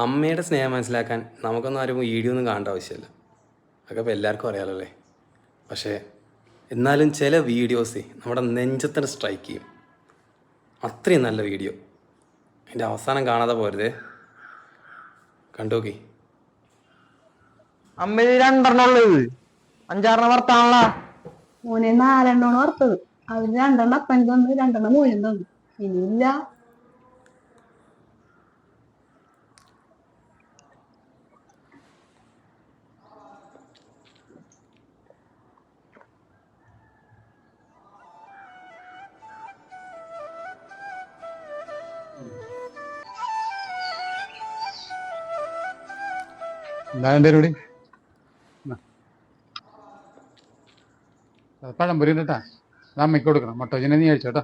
അമ്മയുടെ സ്നേഹം മനസ്സിലാക്കാൻ നമുക്കൊന്നും ആരും വീഡിയോ ഒന്നും കാണേണ്ട ആവശ്യമില്ല. അതൊക്കെ ഇപ്പോൾ എല്ലാവർക്കും അറിയാമല്ലോ അല്ലേ? പക്ഷേ എന്നാലും ചില വീഡിയോസ് നമ്മുടെ നെഞ്ചത്തിന് സ്ട്രൈക്ക് ചെയ്യും. അത്രയും നല്ല വീഡിയോ അതിന്റെ അവസാനം കാണാതെ പോരുത്. കണ്ടോക്കി അമ്മ ഇത് രണ്ടെണ്ണം ഉള്ളത് അഞ്ചാറെണ്ണം വർത്താണല്ലോ മോനെ നാലെണ്ണമാണ് വറുത്തത്. അവർ രണ്ടെണ്ണം അപ്പൻ തന്നു രണ്ടെണ്ണം മോനും തന്നു. ഇനിയില്ല പരിപാടി പഴംപൊരി ഉണ്ട് കേട്ടാ. അമ്മയ്ക്ക് കൊടുക്കണം. മുട്ടോജിനെ നീ കഴിച്ചോ കേട്ടോ.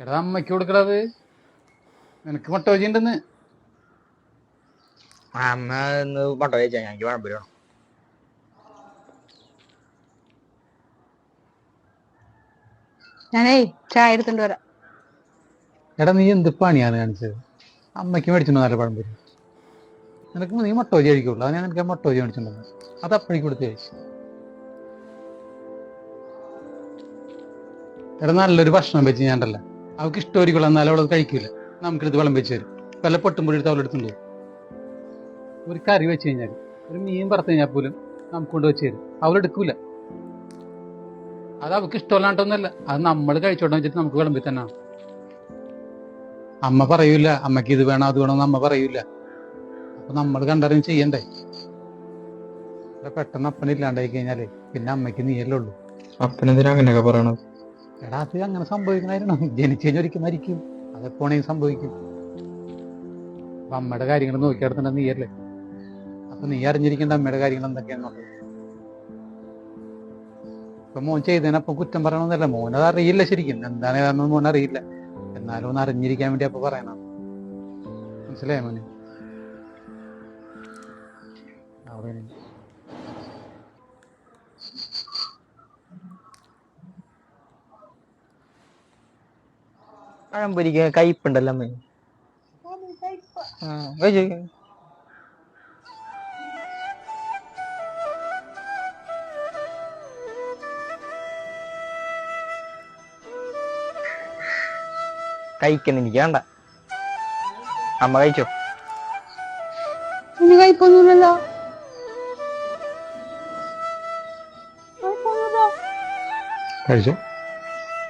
എടാ അമ്മയ്ക്ക് കൊടുക്കണത് നിനക്ക് മുട്ടോജി ഉണ്ടെന്ന്. അമ്മ ഇന്ന് മുട്ട വേണം. ഞാനേ ചായ എടുത്തോണ്ട് വരാം. എടാ നീ എന്ത് പണിയാണ് കാണിച്ചത്? അമ്മയ്ക്ക് മേടിച്ചിട്ടുണ്ടോ നല്ല പഴംപൊരി നിനക്ക് നീ മുട്ടോജി കഴിക്കുള്ളൂ. അത് ഞാൻ നിനക്ക് മുട്ടോജി മേടിച്ചിട്ടുണ്ടോ അത് അപ്പഴേക്ക് കൊടുത്ത് കഴിച്ചു. എടാ നല്ലൊരു ഭക്ഷണം വെച്ച് ഞാണ്ടല്ല അവൾക്ക് ഇഷ്ടമായിരിക്കുള്ളൂ എന്നാലും അവളത് കഴിക്കൂല. നമുക്കെടുത്ത് വെള്ളം വെച്ച് തരും. വല്ല പൊട്ടുമ്പോൾ എടുത്ത് അവളെടുത്തുണ്ട് ഒരു കറി വെച്ച് കഴിഞ്ഞാൽ ഒരു മീൻ പറത്ത് കഴിഞ്ഞാൽ പോലും നമുക്ക് കൊണ്ട് വെച്ച് തരും. അവളെടുക്കൂല അത് അവൾക്ക് ഇഷ്ടമല്ലാണ്ടൊന്നുമല്ല. അത് നമ്മൾ കഴിച്ചോട്ടെ വെച്ചിട്ട് നമുക്ക് വിളമ്പി തന്നെ അമ്മ പറയൂല അമ്മയ്ക്ക് ഇത് വേണം അത് വേണം അമ്മ പറയൂല. അപ്പൊ നമ്മൾ കണ്ടറിഞ്ഞ് ചെയ്യണ്ടേ? പെട്ടെന്ന് പെട്ടെന്ന് അപ്പനില്ലാണ്ടായി കഴിഞ്ഞാലേ പിന്നെ അമ്മയ്ക്ക് നീയല്ലേ ഉള്ളൂ. അപ്പനെന്തിനാ അങ്ങനെയൊക്കെ പറയണത്? എടാ അത് അങ്ങനെ സംഭവിക്കണായിരുന്നു ജനിച്ചു കഴിഞ്ഞാൽ ഒരിക്കൽ മരിക്കും. അതെപ്പോണെങ്കിൽ സംഭവിക്കും. അപ്പൊ അമ്മയുടെ കാര്യങ്ങൾ നോക്കിയെടുത്തിട്ട് നീയല്ലേ? അപ്പൊ നീ അറിഞ്ഞിരിക്കേണ്ട അമ്മയുടെ കാര്യങ്ങൾ എന്തൊക്കെയാണെന്നുള്ളത് ഇപ്പൊ മോൻ ചെയ്തതിനപ്പം കുറ്റം പറയണമെന്നല്ല മോനത് അറിയില്ല ശരിക്കും. എന്താണ് ഏതാണെന്ന് മോൻ അറിയില്ല എന്നാലും ഒന്ന് അറിഞ്ഞിരിക്കാൻ വേണ്ടി അപ്പോൾ പറയണം മനസ്സിലായോ മോനെ പഴം. പഴംപൊരിക്ക് കയ്പുണ്ടല്ലോ അമ്മ കഴിച്ചോ. കഴിക്കുന്ന എനിക്ക് വേണ്ട. അമ്മ കഴിച്ചോ? ഇനി കഴിപ്പൊന്നുമില്ലല്ലോ. കഴിച്ചോ?